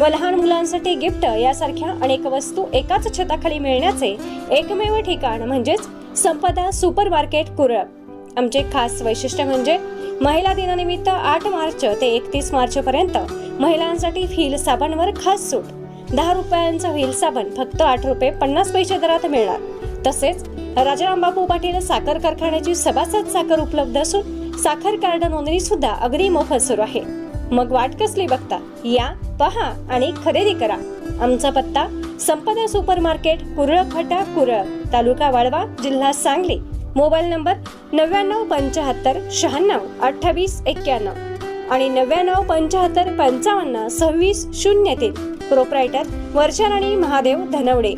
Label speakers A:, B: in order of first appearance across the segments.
A: व लहान मुलांसाठी गिफ्ट यासारख्या अनेक वस्तू एकाच छताखाली मिळण्याचे एकमेव ठिकाण म्हणजेच संपदा सुपर मार्केट कुरळ. आमचे खास वैशिष्ट्य म्हणजे महिला दिनानिमित्त आठ मार्च ते एकतीस मार्च पर्यंत महिलांसाठी व्हील साबणवर खास सूट. दहा रुपयांचा व्हील साबण फक्त आठ रुपये पन्नास पैसे दरात मिळणार. तसेच राजारामबापू पाटील साखर कारखान्याची सभासद साखर उपलब्ध असून साखर कार्ड नोंदणी सुद्धा अगदी मोफत सुरू आहे. मग वाट कसली बघता? या पहा आणि खरेदी करा. आमचा पत्ता संपदा सुपर मार्केट कुरळ फटा कुरळ तालुका वाळवा जिल्हा सांगली. मोबाईल नंबर नव्याण्णव पंच्याहत्तर शहाण्णव अठ्ठावीस एक्क्याण्णव आणि नव्याण्णव पंच्याहत्तर पंचावन्न सव्वीस शून्य तीन. प्रोप्रायटर वर्षाराणी महादेव धनवडे.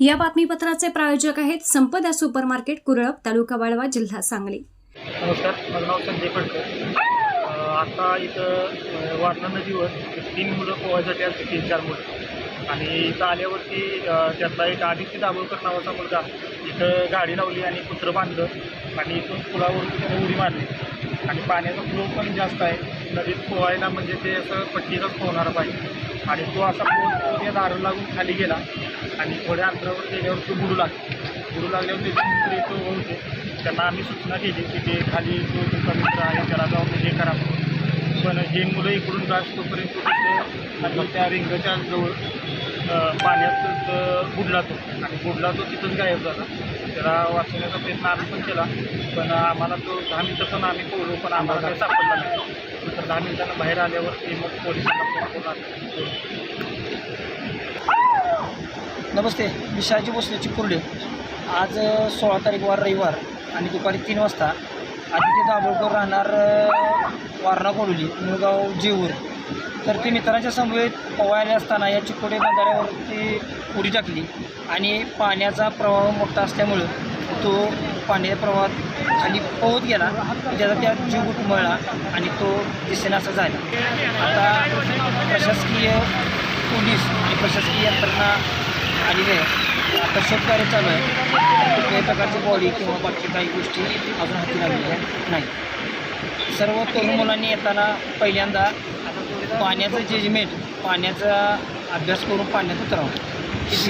A: या बातमीपत्राचे प्रायोजक आहेत संपदा सुपर मार्केट कुरळप तालुका वाळवा जिल्हा सांगली.
B: नमस्कार माझं नाव संजय फडकर आता इथं वारणा नदीवर तीन मुलं पोहायसाठी असते तीन चार मुलं. आणि इथं आल्यावरती त्यातला एक आदित्य दाभोळकर नावाचा मुलगा इथं गाडी लावली आणि कुत्रं बांधलं आणि इथून पुलावरून त्याने उडी मारली. आणि पाण्याचा फ्लो पण जास्त आहे. नदीत पोहायला म्हणजे ते असं पट्टीलाच पोहणारा पाहिजे. आणि तो असा पोहून दारू लागून खाली गेला आणि थोड्या अंतरावर गेल्यावर तो बुडू लागला. बुडू लागल्यावर त्याचे मित्र इथं होते त्यांना आम्ही सूचना केली की ते खाली जो तुमचा मित्र आहे त्याला जाऊन हे करा. पण हे मुलं इकडून जास्त तोपर्यंत आणि त्या रिंगच्या जवळ पाण्यात बुडला तो आणि बुडला तो तिथून गायब झाला. त्याला वाचवण्याचा प्रयत्न आम्ही पण केला. पण आम्हाला तो दहा मिनिटं पण आम्ही पोहलो पण आम्हाला काही सापडला नाही. नंतर दहा मिनिटांना बाहेर आल्यावर ते मग पोलिसांना फोन करून
C: नमस्ते मी शहाजी भोसलेची कुर्डे. आज सोळा तारीख वार रविवार. आणि दुपारी तीन वाजता आदित्य दाभोळकर राहणार वारणा कोडोली मुळगाव जेऊर. तर ते मित्रांच्या समवेत पोवायला असताना या चिकोडे बंधाऱ्यावरती उडी टाकली आणि पाण्याचा प्रवाह मोठा असल्यामुळं तो पाण्याच्या प्रवाहात खाली पोहत गेला. त्याचा त्या जीव मळला आणि तो दिसेनासा झाला. आता प्रशासकीय पोलीस आणि प्रशासकीय यंत्रणा आलेली आहे आता शोधकार्य चालू आहे. कुठल्याही प्रकारची बॉडी किंवा बाकी काही गोष्टी अजून हाती लागलेल्या नाही. सर्व तरुण मुलांनी येताना पहिल्यांदा पाण्याचं जजमेंट पाण्याचा अभ्यास करून पाण्यात उतरावं. हीच